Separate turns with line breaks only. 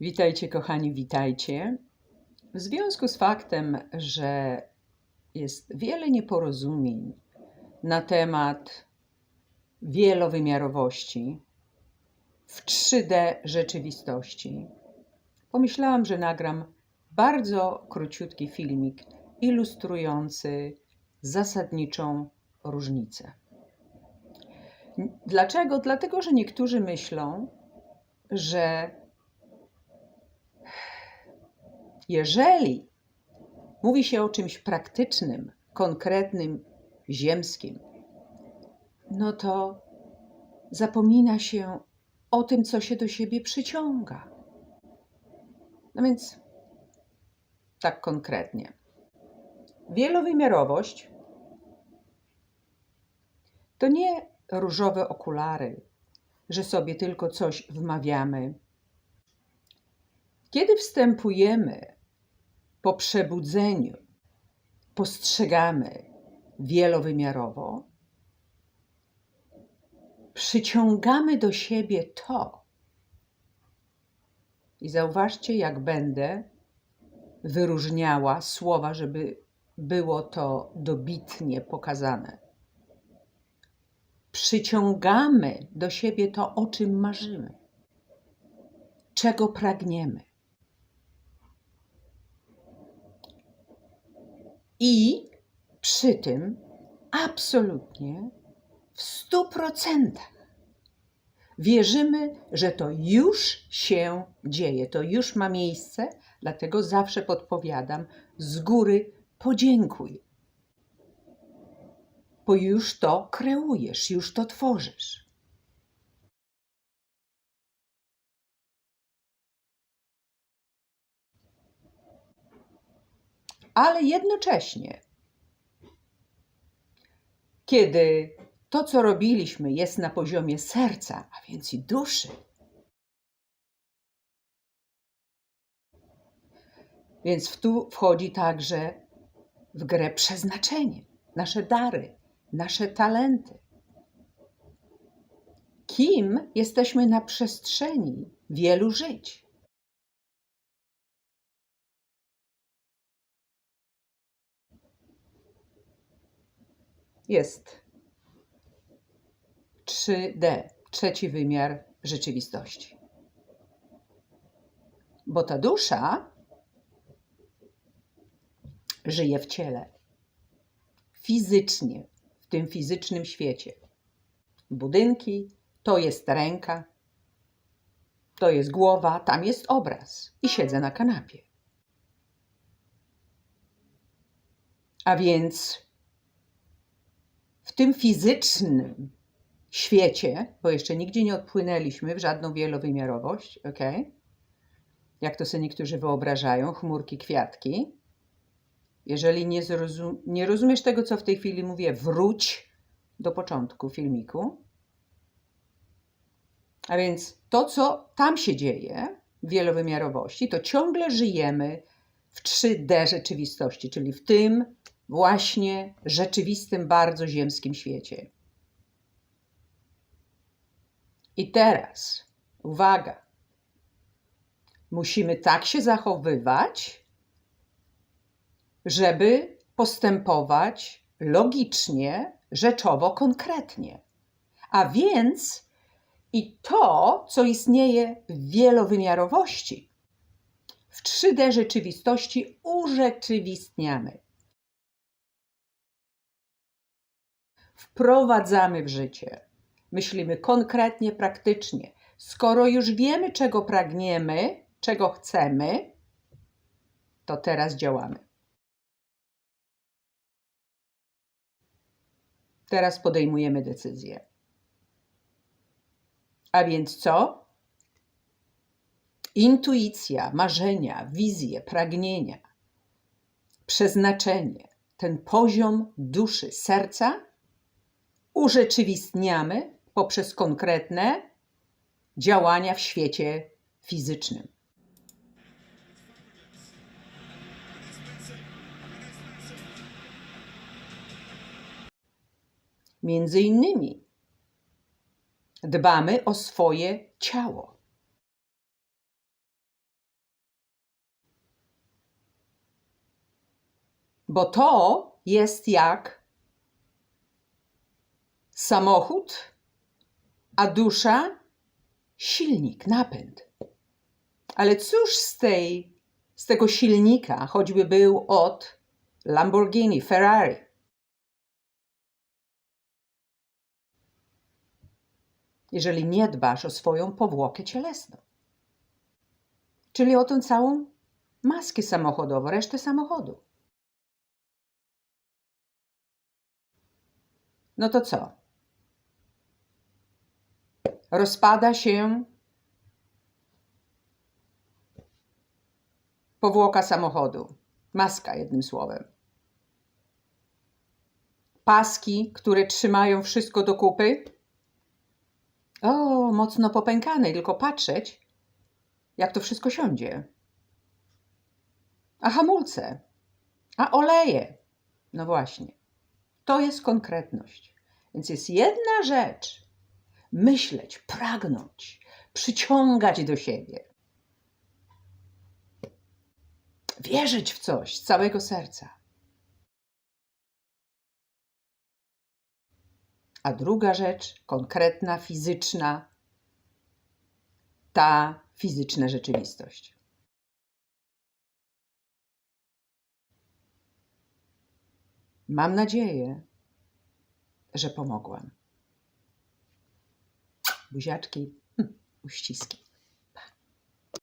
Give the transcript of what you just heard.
Witajcie, kochani, witajcie. W związku z faktem, że jest wiele nieporozumień na temat wielowymiarowości w 3D rzeczywistości, pomyślałam, że nagram bardzo króciutki filmik ilustrujący zasadniczą różnicę. Dlaczego? Dlatego, że niektórzy myślą, że jeżeli mówi się o czymś praktycznym, konkretnym, ziemskim, no to zapomina się o tym, co się do siebie przyciąga. No więc tak konkretnie. Wielowymiarowość to nie różowe okulary, że sobie tylko coś wmawiamy. Kiedy wstępujemy po przebudzeniu, postrzegamy wielowymiarowo, przyciągamy do siebie to. I zauważcie, jak będę wyróżniała słowa, żeby było to dobitnie pokazane. Przyciągamy do siebie to, o czym marzymy, czego pragniemy. I przy tym absolutnie w stu procentach wierzymy, że to już się dzieje, to już ma miejsce, dlatego zawsze podpowiadam z góry podziękuj. Bo już to kreujesz, już to tworzysz. Ale jednocześnie, kiedy to, co robiliśmy, jest na poziomie serca, a więc i duszy, więc w tu wchodzi także w grę przeznaczenie, nasze dary, nasze talenty. Kim jesteśmy na przestrzeni wielu żyć? Jest 3D, trzeci wymiar rzeczywistości. Bo ta dusza żyje w ciele, fizycznie, w tym fizycznym świecie. Budynki to jest ręka, to jest głowa, tam jest obraz i siedzę na kanapie. A więc tym fizycznym świecie, bo jeszcze nigdzie nie odpłynęliśmy w żadną wielowymiarowość, ok? Jak to sobie niektórzy wyobrażają, chmurki, kwiatki. Jeżeli nie, zrozum nie rozumiesz tego, co w tej chwili mówię, wróć do początku filmiku. A więc to, co tam się dzieje w wielowymiarowości, to ciągle żyjemy w 3D rzeczywistości, czyli w tym właśnie rzeczywistym, bardzo ziemskim świecie. I teraz, uwaga, musimy tak się zachowywać, żeby postępować logicznie, rzeczowo, konkretnie. A więc i to, co istnieje w wielowymiarowości, w 3D rzeczywistości urzeczywistniamy. Wprowadzamy w życie. Myślimy konkretnie, praktycznie. Skoro już wiemy, czego pragniemy, czego chcemy, to teraz działamy. Teraz podejmujemy decyzję. A więc co? Intuicja, marzenia, wizje, pragnienia, przeznaczenie, ten poziom duszy, serca urzeczywistniamy poprzez konkretne działania w świecie fizycznym. Między innymi dbamy o swoje ciało. Bo to jest jak samochód, a dusza silnik, napęd. Ale cóż z, tej, z tego silnika, choćby był od Lamborghini, Ferrari? Jeżeli nie dbasz o swoją powłokę cielesną. Czyli o tę całą maskę samochodową, resztę samochodu. No to co? Rozpada się powłoka samochodu. Maska, jednym słowem. Paski, które trzymają wszystko do kupy. O, mocno popękane, tylko patrzeć, jak to wszystko siądzie. A hamulce, a oleje. No właśnie, to jest konkretność. Więc jest jedna rzecz myśleć, pragnąć, przyciągać do siebie. Wierzyć w coś z całego serca. A druga rzecz, konkretna, fizyczna, ta fizyczna rzeczywistość. Mam nadzieję, że pomogłam. Buziaczki, hm, uściski.